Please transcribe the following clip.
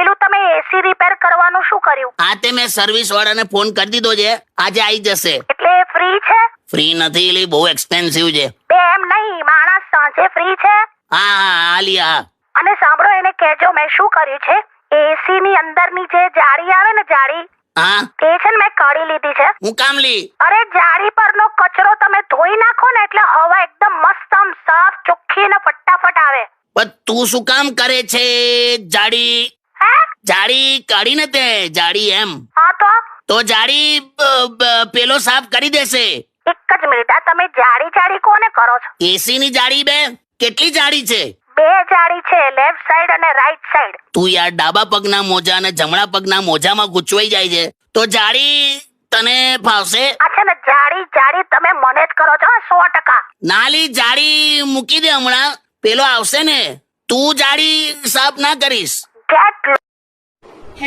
પેલું તમે એસી રિપેર કરવાનું શું કર્યું? આ તે મેં સર્વિસ વાળાને ફોન કરી દીધો છે. આજે આવી જશે. એટલે ફ્રી છે? ફ્રી નથી એટલે બહુ એક્સપેન્સિવ છે. બે એમ નહીં માણસ સાંજે ફ્રી છે? હા હા હા અને સાંભળો એને કહેજો મેં શું કર્યું છે? એસી ની અંદરની જે જાળી આવે ને જાળી હા. એ છે ને મેં કાઢી લીધી છે. હું કામ લી? અરે જાળી પરનો કચરો તમે ધોઈ નાખો ને એટલે હવા એકદમ મસ્ત આમ સાફ ચોખ્ખી ને ફટાફટ આવે. પણ તું શું કામ કરે છે? જાડી જાડી કાઢીને તે જાડી એમ. હા તો? તો જાડી પેલો સાફ કરી દેશે. એક જ મિનિટ આ તમે જાડી જાડી કોને કરો છો? એસી ની જાડી બે. કેટલી જાડી છે? બે જાળી છે લેફ્ટ સાઈડ અને રાઈટ સાઈડ તું યાર ડાબા પગના મોજા અને જમણા પગના મોજામાં ગૂંચવાઈ જાય છે. તો જાડી તને ફાવશે? આ છે ને જાડી જાડી તમે મને જ કરો છો સો ટકા. નાલી જાડી મૂકી દે હમણાં. પેલો આવશે ને. તું જાડી સાફ ના કરીશ.